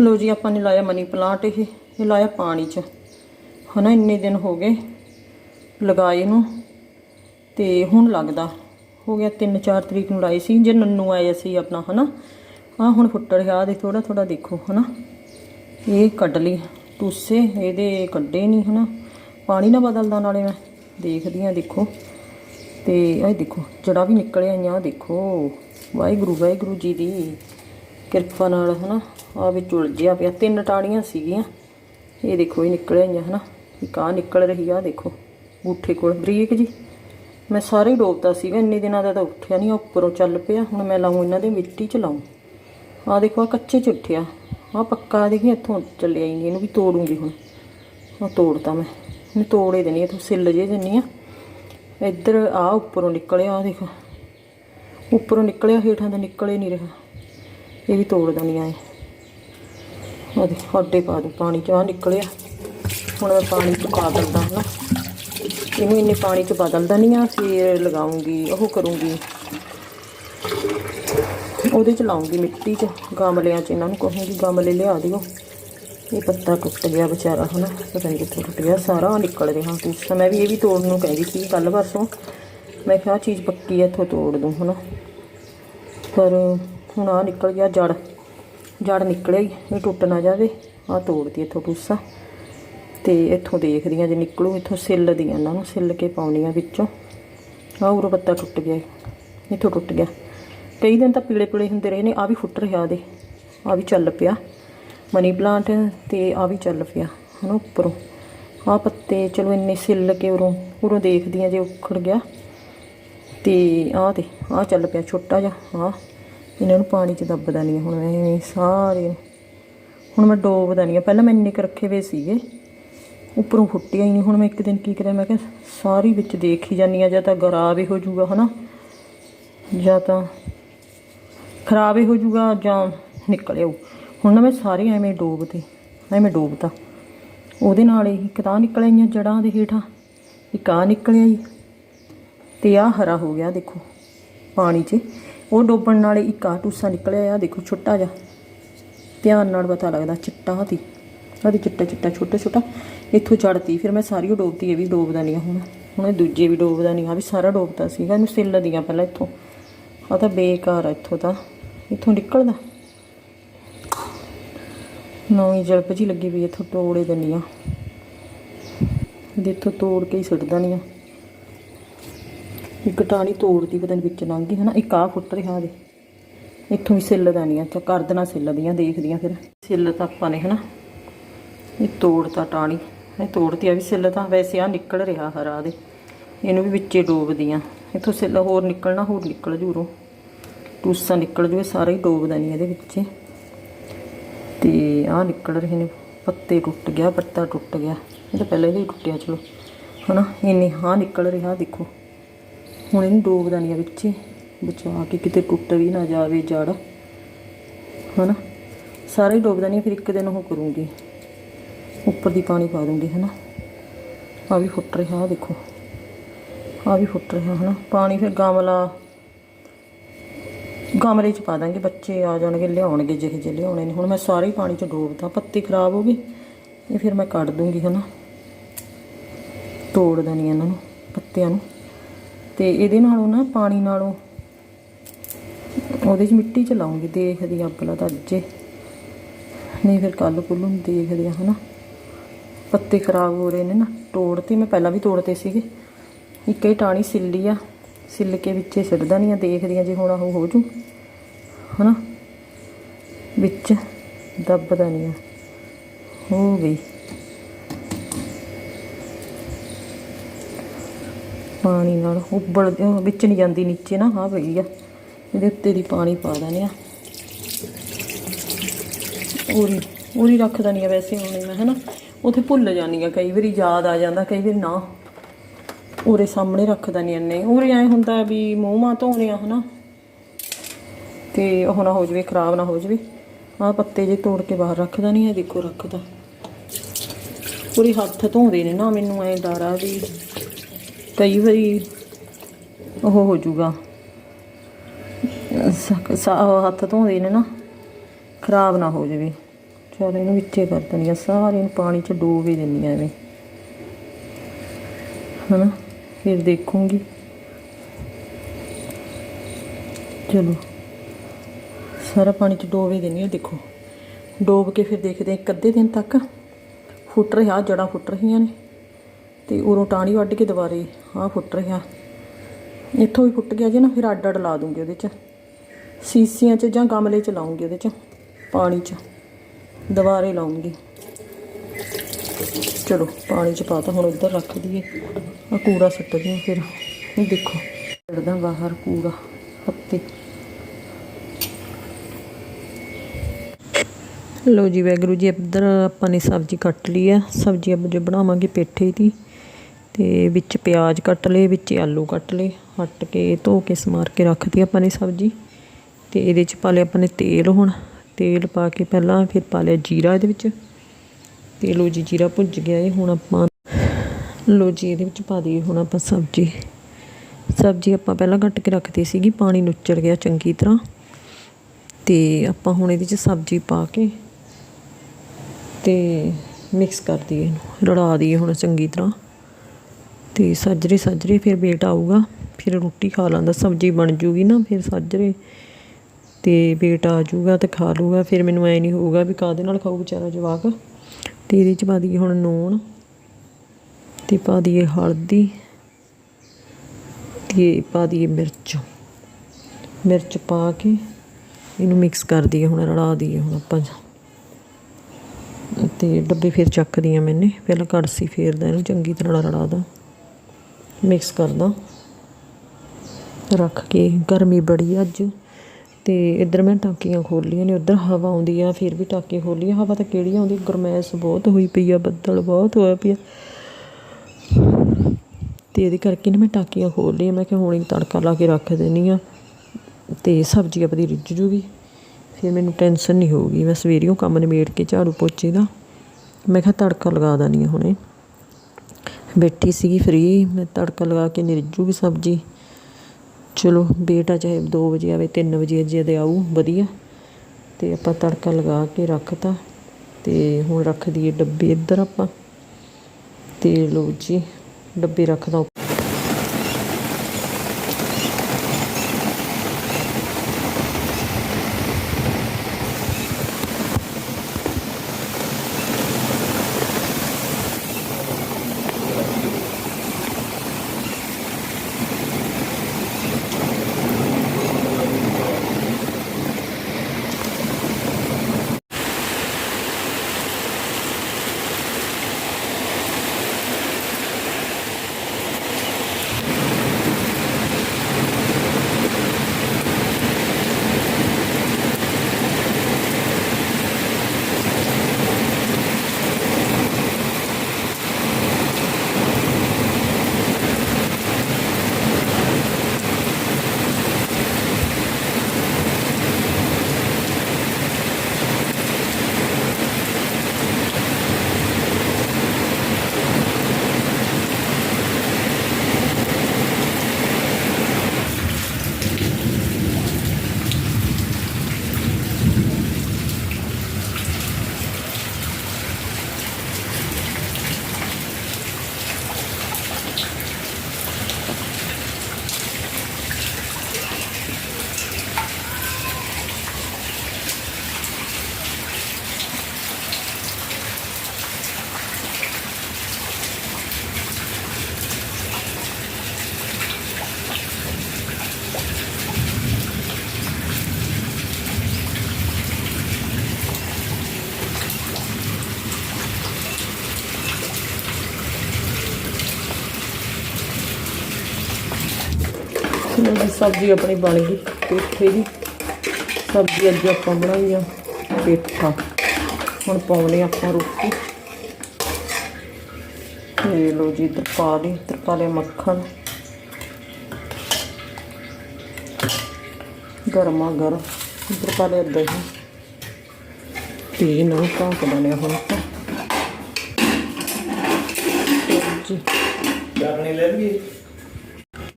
ਲੋ ਜੀ, ਆਪਾਂ ਨੇ ਲਾਇਆ ਮਨੀ ਪਲਾਂਟ ਇਹ ਇਹ ਲਾਇਆ ਪਾਣੀ 'ਚ। ਹਨਾ, ਇੰਨੇ ਦਿਨ ਹੋ ਗਏ ਲਗਾਏ ਨੂੰ, ਤੇ ਹੁਣ ਲੱਗਦਾ। ਹੋ ਗਿਆ 3-4 ਤਰੀਕ ਨੂੰ ਲਾਏ ਸੀ, ਜੇ ਨੰਨੂ ਆਇਆ ਸੀ ਆਪਣਾ, ਹਨਾ। ਆ ਹੁਣ ਫੁੱਟ ਰਿਹਾ ਦੇ ਥੋੜਾ ਥੋੜਾ ਦੇਖੋ, ਹਨਾ। ਇਹ ਕੱਢ ਲਈ, ਟੂਸੇ, ਇਹਦੇ ਕੱਢੇ ਨਹੀਂ ਹਨਾ। ਪਾਣੀ ਨਾ ਬਦਲਦਾ ਨਾਲੇ ਮੈਂ, ਦੇਖਦੀ ਆ ਦੇਖੋ। ਤੇ ਇਹ ਦੇਖੋ ਜੜਾ ਵੀ ਨਿਕਲ ਆਈਆਂ ਆਹ ਦੇਖੋ। ਵਾਹਿਗੁਰੂ ਵਾਹਿਗੁਰੂ ਜੀ ਦੀ। ਕਿਰਪਾ ਨਾਲ, ਹਨਾ? ਆ ਵਿੱਚ ਉਲਝਿਆ ਪਿਆ। ਤਿੰਨ ਟਾਣੀਆਂ ਸੀਗੀਆਂ। ਇਹ ਦੇਖੋ, ਇਹ ਨਿਕਲ ਆਈਆਂ ਹਨਾ? ਇੱਕ ਆਹ ਨਿਕਲ ਰਹੀ ਆ, ਦੇਖੋ। ਬੂਠੇ ਕੋਲ। ਬਰੀਕ ਜੀ। ਮੈਂ ਸਾਰੇ ਹੀ ਡੋਬਤਾ ਸੀਗਾ, ਇੰਨੇ ਦਿਨਾਂ ਦਾ ਤਾਂ ਉੱਠਿਆ ਨਹੀਂ, ਉੱਪਰੋਂ ਚੱਲ ਪਿਆ। ਹੁਣ ਮੈਂ ਲਾਉਂ ਇਹਨਾਂ ਦੇ ਮਿੱਟੀ ਚ ਲਾਉਂ ਆ ਦੇਖੋ ਆ ਕੱਚੇ ਚ ਉੱਠਿਆ। ਆ ਪੱਕਾ ਦੇਖੀ, ਇੱਥੋਂ ਚੱਲਿਆ ਹੀ ਨਹੀਂ। ਇਹਨੂੰ ਵੀ ਤੋੜੂੰਗੀ ਹੁਣ। ਆ ਤੋੜਤਾ ਮੈਂ। ਇਹਨੂੰ ਤੋੜੇ ਦੇਣੀ ਇੱਥੋਂ ਸਿੱਲ ਜੇ ਦਿੰਨੀ ਆ। ਇੱਧਰ ਆ ਉੱਪਰੋਂ ਨਿਕਲਿਆ ਆ ਦੇਖੋ। ਉੱਪਰੋਂ ਨਿਕਲਿਆ, ਹੇਠਾਂ ਦਾ ਨਿਕਲੇ ਨਹੀਂ ਰਿਹਾ। ਇਹ ਵੀ ਤੋੜ ਦੇਣੀ ਆ ਇਹ। ਆ ਪਾ ਦੂੰ, ਪਾਣੀ ਚ ਆ ਨਿਕਲਿਆ। ਹੁਣ ਮੈਂ ਪਾਣੀ ਚ ਪਾ ਦਿੰਦਾ ਹਨਾ ਇਹਨੂੰ ਇੰਨੇ ਪਾਣੀ ਚ ਬਦਲਦਾ ਨਹੀਂ ਆ, ਫਿਰ ਲਗਾਉਂਗੀ, ਉਹ ਕਰੂੰਗੀ। ਉਹਦੇ ਚ ਲਾਉਂਗੀ ਮਿੱਟੀ ਚ, ਗਮਲਿਆਂ ਚ, ਇਹਨਾਂ ਨੂੰ ਕਹੂੰਗੀ ਗਮਲੇ ਲਿਆ ਦਿਓ। ਇਹ ਪੱਤਾ ਟੁੱਟ ਗਿਆ ਵਿਚਾਰਾ ਹਨਾ ਪਤਾ ਨਹੀਂ ਕਿੱਥੋਂ ਟੁੱਟ ਗਿਆ, ਸਾਰਾ ਨਿਕਲ ਰਿਹਾ ਕੁਛ ਮੈਂ ਵੀ ਇਹ ਵੀ ਤੋੜਨ ਨੂੰ ਕਹਿੰਦੀ ਸੀ ਕੱਲ ਪਰਸੋਂ। ਮੈਂ ਕਿਹਾ ਆਹ ਚੀਜ਼ ਪੱਕੀ ਹੈ ਇੱਥੋਂ ਤੋੜ ਦੂੰ ਹਨਾ ਪਰ ਹੁਣ ਆ ਨਿਕਲ ਗਿਆ ਜੜ। ਜੜ ਨਿਕਲਿਆ ਹੀ, ਇਹ ਟੁੱਟ ਨਾ ਜਾਵੇ। ਆ ਤੋੜਦੀ ਇੱਥੋਂ ਟੂਸਾ ਤੇ ਇੱਥੋਂ ਦੇਖਦੀ ਆ ਜੇ ਨਿਕਲੂ, ਇੱਥੋਂ ਸਿੱਲ ਦੀਆਂ ਇਹਨਾਂ ਨੂੰ, ਸਿੱਲ ਕੇ ਪਾਉਣੀਆਂ ਵਿੱਚੋਂ। ਆਹ ਉਰੋਂ ਪੱਤਾ ਟੁੱਟ ਗਿਆ ਇੱਥੋਂ ਟੁੱਟ ਗਿਆ। ਕਈ ਦਿਨ ਤਾਂ ਪੀਲੇ ਪੀਲੇ ਹੁੰਦੇ ਰਹੇ ਨੇ ਆ ਵੀ ਫੁੱਟ ਰਿਹਾ ਉਹਦੇ ਆ ਵੀ ਚੱਲ ਪਿਆ। ਮਨੀ ਪਲਾਂਟ ਤੇ ਆ ਵੀ ਚੱਲ ਪਿਆ, ਹਨਾ ਉੱਪਰੋਂ। ਆ ਪੱਤੇ ਚਲੋ ਇੰਨੇ ਸਿੱਲ ਕੇ ਉਰੋਂ ਉਰੋਂ ਦੇਖਦੀ ਆ ਜੇ ਉਖੜ ਗਿਆ। ਤੇ ਆਹ ਤੇ ਆਹ ਚੱਲ ਪਿਆ ਛੋਟਾ ਜਿਹਾ ਆ ਇਹਨਾਂ ਨੂੰ ਪਾਣੀ 'ਚ ਦੱਬਦਾ ਨਹੀਂ ਹੁਣ ਮੈਂ ਐਵੇਂ ਸਾਰੇ ਹੁਣ ਮੈਂ ਡੋਬਦਾ ਨਹੀਂ ਪਹਿਲਾਂ ਮੈਂ ਇੰਨੇ ਕੁ ਰੱਖੇ ਹੋਏ ਸੀਗੇ। ਉੱਪਰੋਂ ਫੁੱਟਿਆ ਹੀ ਨਹੀਂ ਹੁਣ ਮੈਂ ਇੱਕ ਦਿਨ ਕੀ ਕਰਿਆ ਮੈਂ ਕਿਹਾ ਸਾਰੀ ਵਿੱਚ ਦੇਖ ਹੀ ਜਾਨੀ ਆ, ਜਾਂ ਤਾਂ ਖਰਾਬ ਹੀ ਹੋ ਜਾਊਗਾ, ਹਨਾ? ਜਾਂ ਤਾਂ ਖਰਾਬ ਹੀ ਹੋ ਜਾਊਗਾ, ਜਾਂ ਨਿਕਲ ਆਊ। ਹੁਣ ਨਾ ਮੈਂ ਸਾਰੇ ਐਵੇਂ ਡੋਬਤੇ, ਐਵੇਂ ਡੋਬਤਾ। ਉਹਦੇ ਨਾਲ ਹੀ ਇੱਕ ਤਾਂ ਨਿਕਲ ਆਈਆਂ ਜੜਾਂ ਦੇ ਹੇਠਾਂ, ਇੱਕ ਆ ਨਿਕਲਿਆ ਹੀ ਤੇ ਆ ਹਰਾ ਹੋ ਗਿਆ, ਦੇਖੋ, ਪਾਣੀ 'ਚ। ਉਹ ਡੋਬਣ ਨਾਲ ਇੱਕ ਆ ਟੂਸਾ ਨਿਕਲਿਆ ਆ, ਦੇਖੋ ਛੋਟਾ ਜਿਹਾ। ਧਿਆਨ ਨਾਲ ਪਤਾ ਲੱਗਦਾ, ਚਿੱਟਾ ਦੀ ਉਹਦੀ ਚਿੱਟਾ ਚਿੱਟਾ, ਛੋਟਾ ਛੋਟਾ। ਇੱਥੋਂ ਚੜਤੀ ਫਿਰ ਮੈਂ ਸਾਰੀ ਉਹ ਡੋਬਤੀ, ਇਹ ਵੀ ਡੋਬਦਾ ਨਹੀਂ ਆ ਹੁਣ। ਹੁਣ ਇਹ ਦੂਜੇ ਵੀ ਡੋਬਦਾ ਨਹੀਂ ਆ ਵੀ ਸਾਰਾ ਡੋਬਦਾ ਸੀਗਾ, ਇਹਨੂੰ ਸਿੱਲ ਦੀਆਂ ਪਹਿਲਾਂ ਇੱਥੋਂ। ਆ ਤਾਂ ਬੇਕਾਰ ਆ ਇੱਥੋਂ ਤਾਂ। ਇੱਥੋਂ ਨਿਕਲਦਾ। ਨਵੀਂ ਜਲਪ ਜੀ ਲੱਗੀ ਵੀ ਇੱਥੋਂ ਤੋੜੇ ਦਿੰਨੀ ਆ। ਇਹਦੇ ਇੱਥੋਂ ਤੋੜ ਕੇ ਹੀ ਸੁੱਟਦਾ ਨਹੀਂ ਆ। ਇੱਕ ਟਾਣੀ ਤੋੜਦੀ, ਪਤਾ ਨਹੀਂ ਵਿੱਚ ਲੰਘ ਗਈ, ਹਨਾ, ਇੱਕ ਆ ਫੁੱਟ ਰਿਹਾ ਦੇ ਇੱਥੋਂ ਵੀ ਸਿੱਲ ਨਹੀਂ ਆ ਕਰ ਦੇਣਾ ਸਿੱਲਦੀਆਂ ਦੇਖਦੀਆਂ ਫਿਰ। ਸਿੱਲ ਤਾਂ ਆਪਾਂ ਨੇ, ਹਨਾ। ਇਹ ਤੋੜਤਾ ਟਾਣੀ ਇਹ ਤੋੜਤੀ ਆ ਵੀ ਸਿੱਲ ਤਾਂ ਵੈਸੇ ਆ ਨਿਕਲ ਰਿਹਾ ਹਰਾ ਦੇ। ਇਹਨੂੰ ਵੀ ਵਿੱਚੇ ਡੋਬਦੀਆਂ। ਇੱਥੋਂ ਸਿੱਲ ਹੋਰ ਨਿਕਲਣਾ, ਹੋਰ ਨਿਕਲ ਜੂਰੋ ਟੂਸਾ ਨਿਕਲ ਜੂਏ ਸਾਰਾ ਹੀ ਡੋਬ ਨਹੀਂ ਇਹਦੇ ਵਿੱਚ। ਤੇ ਆ ਨਿਕਲ ਰਹੇ ਨੇ, ਪੱਤੇ ਟੁੱਟ ਗਿਆ, ਪੱਤਾ ਟੁੱਟ ਗਿਆ। ਇਹ ਤਾਂ ਪਹਿਲਾਂ ਇਹਦੇ ਹੀ ਟੁੱਟਿਆ, ਚਲੋ। ਹਨਾ, ਇੰਨੇ ਹਾਂ ਨਿਕਲ ਰਿਹਾ, ਦੇਖੋ। ਹੁਣ ਇਹਨੂੰ ਡੋਬਦਾ ਨਹੀਂ ਆ ਵਿੱਚ ਬਚਾ ਕੇ ਕਿਤੇ ਟੁੱਟ ਵੀ ਨਾ ਜਾਵੇ ਜੜ, ਹਨਾ? ਸਾਰਾ ਹੀ ਡੋਬਦਾ ਨਹੀਂ ਫਿਰ ਇੱਕ ਦਿਨ ਉਹ ਕਰੂੰਗੀ। ਉੱਪਰ ਦੀ ਪਾਣੀ ਪਾ ਦੂੰਗੀ, ਹਨਾ? ਆ ਵੀ ਫੁੱਟ ਰਿਹਾ ਦੇਖੋ। ਆ ਵੀ ਫੁੱਟ ਰਿਹਾ, ਹਨਾ? ਪਾਣੀ ਫਿਰ ਗਮਲਾ, ਗਮਲੇ 'ਚ ਪਾ ਦਾਂਗੇ, ਬੱਚੇ ਆ ਜਾਣਗੇ, ਲਿਆਉਣਗੇ, ਜਿਹੇ ਜਿਹੇ ਲਿਆਉਣੇ ਨੇ। ਹੁਣ ਮੈਂ ਸਾਰੇ ਹੀ ਪਾਣੀ 'ਚ ਡੋਬਤਾ, ਪੱਤੇ ਖਰਾਬ ਹੋ ਗਏ ਇਹ ਫਿਰ ਮੈਂ ਕੱਢ ਦੂੰਗੀ, ਹਨਾ? ਤੋੜ ਦੇਣੀ ਇਹਨਾਂ ਨੂੰ, ਪੱਤਿਆਂ ਨੂੰ। ਤੇ ਇਹਦੇ ਨਾਲੋਂ ਨਾ ਪਾਣੀ ਨਾਲੋਂ ਉਹਦੇ 'ਚ ਮਿੱਟੀ 'ਚ ਲਾਉਂਗੀ, ਦੇਖਦੀ ਆ ਅੱਗਲਾ ਤਾਂ ਅੱਜੇ। ਨਹੀਂ ਫਿਰ ਕੱਲ ਕੁੱਲ ਨੂੰ ਦੇਖਦੇ ਆ ਹਨਾ। ਪੱਤੇ ਖਰਾਬ ਹੋ ਰਹੇ ਨੇ ਨਾ, ਤੋੜਤੇ, ਮੈਂ ਪਹਿਲਾਂ ਵੀ ਤੋੜਤੇ ਸੀਗੇ। ਇੱਕ ਹੀ ਟਾਣੀ ਸਿੱਲੀ ਆ, ਸਿੱਲ ਕੇ ਵਿੱਚੇ ਸਿੱਟਦਾ ਨਹੀਂ ਆ, ਦੇਖਦੀ ਆ ਜੇ ਹੁਣ ਉਹ ਹੋ ਜੂ, ਹਨਾ। ਵਿੱਚ ਦੱਬਦਾ ਨਹੀਂ ਆ। ਹੋ ਗਈ। ਪਾਣੀ ਨਾਲ ਉੱਬਲ ਵਿੱਚ ਨਹੀਂ ਜਾਂਦੀ ਨੀਚੇ ਨਾ ਹਾਂ ਪਈ ਆ। ਇਹਦੇ ਉੱਤੇ ਦੀ ਪਾਣੀ ਪਾ ਦਿੰਦੇ ਆ। ਉਰੀ ਉਰੀ ਰੱਖਦਾ ਨਹੀਂ ਆ ਵੈਸੇ ਹੁਣ ਮੈਂ, ਹਨਾ। ਉਥੇ ਭੁੱਲ ਜਾਂਦੀ ਆ, ਕਈ ਵਾਰੀ ਯਾਦ ਆ ਜਾਂਦਾ, ਕਈ ਵਾਰੀ ਨਾ। ਉਰੇ ਸਾਹਮਣੇ ਰੱਖਦਾ ਨਹੀਂ ਇੰਨੇ। ਉਰੇ ਐ ਹੁੰਦਾ ਵੀ ਮੂੰਹ ਮਾ ਧੋਣੇ ਆ, ਹਨਾ। ਤੇ ਉਹ ਨਾ ਹੋ ਜਵੇ, ਖਰਾਬ ਨਾ ਹੋ ਜਵੇ। ਆਹ ਪੱਤੇ ਜੇ ਤੋੜ ਕੇ ਬਾਹਰ ਰੱਖਦਾ ਨਹੀਂ ਇਹ ਦੇਖੋ ਰੱਖਦਾ। ਪੂਰੀ ਹੱਥ ਧੋਂਦੇ ਨੇ ਨਾ, ਮੈਨੂੰ ਐ ਡਰ ਆ ਵੀ ਕਈ ਵਾਰੀ ਉਹ ਹੋ ਜਾਊਗਾ। ਸ- ਸ- ਉਹ ਹੱਥ ਧੋਂਦੇ ਨੇ ਨਾ, ਖਰਾਬ ਨਾ ਹੋ ਜਾਵੇ। ਚਲ ਇਹਨੂੰ ਵਿੱਚੇ ਕਰ ਦਿੰਦੀ ਆ, ਸਾਰੇ ਨੂੰ ਪਾਣੀ ਚ ਡੋਬ ਹੀ ਦਿੰਦੀ ਆ ਐਵੇਂ। ਹਨਾ? ਫਿਰ ਦੇਖੂੰਗੀ। ਚਲੋ। ਸਾਰਾ ਪਾਣੀ ਚ ਡੋਬ ਹੀ ਦਿੰਦੀ ਆ, ਦੇਖੋ। ਡੋਬ ਕੇ ਫਿਰ ਦੇਖਦੇ ਆ ਇੱਕ ਅੱਧੇ ਦਿਨ ਤੱਕ। ਫੁੱਟ ਰਿਹਾ ਜੜਾਂ ਫੁੱਟ ਰਹੀਆਂ ਨੇ। ਤੇ ਉਰੋਂ ਟਾਣੀ ਵੱਢ ਕੇ ਦੁਬਾਰੇ ਆਹ ਫੁੱਟ ਰਿਹਾ। ਇੱਥੋਂ ਵੀ ਫੁੱਟ ਗਿਆ ਜੇ ਨਾ, ਫਿਰ ਅੱਡ ਅੱਡ ਲਾ ਦੂੰਗੀ ਉਹਦੇ ਚ। ਸੀਸੀਆਂ 'ਚ ਜਾਂ ਗਮਲੇ 'ਚ ਲਾਉਂਗੀ ਉਹਦੇ 'ਚ, ਪਾਣੀ 'ਚ। ਦੁਬਾਰੇ ਲਾਉਂਗੀ। ਚਲੋ, ਪਾਣੀ 'ਚ ਪਾਤਾ ਹੁਣ ਉੱਧਰ ਰੱਖ ਦਈਏ। ਆ ਕੂੜਾ ਸੁੱਟ ਦਿਓ ਫਿਰ। ਇਹ ਦੇਖੋ ਛੱਡਦਾ ਬਾਹਰ ਕੂੜਾ ਪੱਤੇ ਲੋ ਜੀ, ਵੈਗਰੂ ਜੀ, ਇੱਧਰ ਆਪਾਂ ਨੇ ਸਬਜ਼ੀ ਕੱਟ ਲਈ ਆ। ਸਬਜ਼ੀ ਆਪਾਂ ਜੇ ਬਣਾਵਾਂਗੇ ਪੇਠੇ ਦੀ। ਤੇ ਵਿੱਚ ਪਿਆਜ਼ ਕੱਟ ਲਏ, ਵਿੱਚ ਆਲੂ ਕੱਟ ਲਏ, ਹੱਟ ਕੇ ਧੋ ਕੇ ਸਮਾਰ ਕੇ ਰੱਖਤੀ ਆਪਾਂ ਨੇ ਸਬਜ਼ੀ। ਤੇ ਇਹਦੇ ਚ ਪਾ ਲਿਆ ਆਪਾਂ ਨੇ ਤੇਲ ਹੁਣ। ਤੇਲ ਪਾ ਕੇ ਪਹਿਲਾਂ ਫਿਰ ਪਾ ਲਿਆ ਜੀਰਾ ਇਹਦੇ ਵਿੱਚ। ਤੇ ਲੋ ਜੀ, ਜੀਰਾ ਭੁੱਜ ਗਿਆ ਇਹ। ਹੁਣ ਆਪਾਂ ਲੋ ਜੀ, ਇਹਦੇ ਵਿੱਚ ਪਾ ਦਈਏ ਹੁਣ ਆਪਾਂ ਸਬਜ਼ੀ। ਸਬਜ਼ੀ ਆਪਾਂ ਪਹਿਲਾਂ ਕੱਟ ਕੇ ਰੱਖਤੀ ਸੀਗੀ, ਪਾਣੀ ਨੁੱਚੜ ਗਿਆ ਚੰਗੀ ਤਰ੍ਹਾਂ। ਤੇ ਆਪਾਂ ਹੁਣ ਇਹਦੇ ਚ ਸਬਜ਼ੀ ਪਾ ਕੇ ਤੇ ਮਿਕਸ ਕਰ ਦਈਏ ਇਹਨੂੰ, ਰਲਾ ਦਈਏ ਹੁਣ ਚੰਗੀ ਤਰ੍ਹਾਂ। ਤੇ ਸਾਜਰੇ ਸਾਜਰੇ ਫਿਰ ਬੇਟ ਆਊਗਾ। ਫਿਰ ਰੋਟੀ ਖਾ ਲਾਂਦਾ, ਸਬਜ਼ੀ ਬਣ ਜੂਗੀ ਨਾ, ਫਿਰ ਸਾਜਰੇ ਤੇ ਬੇਟ ਆ ਜੂਗਾ ਤੇ ਖਾ ਲੂਗਾ। ਫਿਰ ਮੈਨੂੰ ਐ ਨਹੀਂ ਹੋਊਗਾ ਵੀ ਕਾਦੇ ਨਾਲ ਖਾਊ ਵਿਚਾਰਾ ਜਵਾਕ। ਤੇ ਇਹਦੇ ਚ ਪਾ ਦਈਏ ਹੁਣ ਨੂਣ ਤੇ ਪਾ ਦਈਏ ਹਲਦੀ ਤੇ ਪਾ ਦਈਏ ਮਿਰਚ। ਮਿਰਚ ਪਾ ਕੇ ਇਹਨੂੰ ਮਿਕਸ ਕਰ ਦਈਏ ਹੁਣ, ਰਲਾ ਦਈਏ ਹੁਣ ਆਪਾਂ। ਤੇ ਡੱਬੇ ਫਿਰ ਚੱਕਦੀਆਂ ਮੈਨੇ। ਪਹਿਲਾਂ ਕੜਸੀ ਫੇਰਦਾ ਇਹਨੂੰ, ਚੰਗੀ ਤਰ੍ਹਾਂ ਰਲਾ ਦਾਂ। ਮਿਕਸ ਕਰਦਾ। ਰੱਖ ਕੇ ਗਰਮੀ ਬੜੀ ਅੱਜ। ਤੇ ਇੱਧਰ ਮੈਂ ਟਾਕੀਆਂ ਖੋਲੀਆਂ ਨੇ, ਉੱਧਰ ਹਵਾ ਆਉਂਦੀ ਆ, ਫਿਰ ਵੀ ਟਾਕੇ ਖੋਲੀਆਂ ਹਵਾ ਤਾਂ ਕਿਹੜੀ ਆਉਂਦੀ, ਗਰਮੈਸ਼ ਬਹੁਤ ਹੋਈ ਪਈ ਆ, ਬੱਦਲ ਬਹੁਤ ਹੋਇਆ ਪਿਆ। ਤੇ ਇਹਦੇ ਕਰਕੇ ਨਾ ਮੈਂ ਟਾਕੀਆਂ ਖੋਲ ਲਈਆਂ ਮੈਂ ਕਿਹਾ ਹੁਣ ਹੀ ਤੜਕਾ ਲਾ ਕੇ ਰੱਖ ਦੇਣੀ ਆ। ਤੇ ਸਬਜ਼ੀ ਆਪਣੀ ਰਿੱਝ ਜੂਗੀ। ਫਿਰ ਮੈਨੂੰ ਟੈਨਸ਼ਨ ਨਹੀਂ ਹੋਊਗੀ, ਮੈਂ ਸਵੇਰੀਓ ਕੰਮ ਨਿਬੇੜ ਕੇ ਝਾੜੂ ਪੋਚੇ ਦਾ। ਮੈਂ ਕਿਹਾ ਤੜਕਾ ਲਗਾ ਦਾਨੀ ਹੁਣੇ। ਬੈਠੀ ਸੀਗੀ ਫ੍ਰੀ ਮੈਂ ਤੜਕਾ ਲਗਾ ਕੇ ਨਿਰਜੂਗੀ ਸਬਜ਼ੀ। ਚਲੋ, ਬੇਟਾ ਚਾਹੇ 2 ਵਜੇ ਆਵੇ 3 ਵਜੇ ਜਦ ਆਊ, ਵਧੀਆ। ਤੇ ਆਪਾਂ ਤੜਕਾ ਲਗਾ ਕੇ ਰੱਖਤਾ। ਤੇ ਹੁਣ ਰੱਖ ਦਈਏ ਡੱਬੇ ਇੱਧਰ ਆਪਾਂ। ਤੇ ਲੋ ਜੀ, ਡੱਬੇ ਰੱਖਦਾ ਲਓ ਜੀ, ਸਬਜ਼ੀ ਆਪਣੀ ਬਣ ਗਈ ਪੇਠੇ ਦੀ। ਸਬਜ਼ੀ ਅੱਜ ਆਪਾਂ ਬਣਾਈ ਆ ਪੇਠਾ। ਹੁਣ ਪਾਉਣੇ ਆਪਾਂ ਰੋਟੀ। ਤੇ ਲੋ ਜੀ, ਇੱਧਰ ਪਾ ਮੱਖਣ। ਗਰਮਾ ਗਰਮ। ਇੱਧਰ ਪਾ ਲਿਆ ਦਹੀਂ। ਤੇ ਇਹਨੂੰ ਢੱਕ ਦਿੰਦੇ ਹੁਣ ਆਪਾਂ। ਜੀ ਚਾਕਣੀ ਲੈ ਲਈਏ।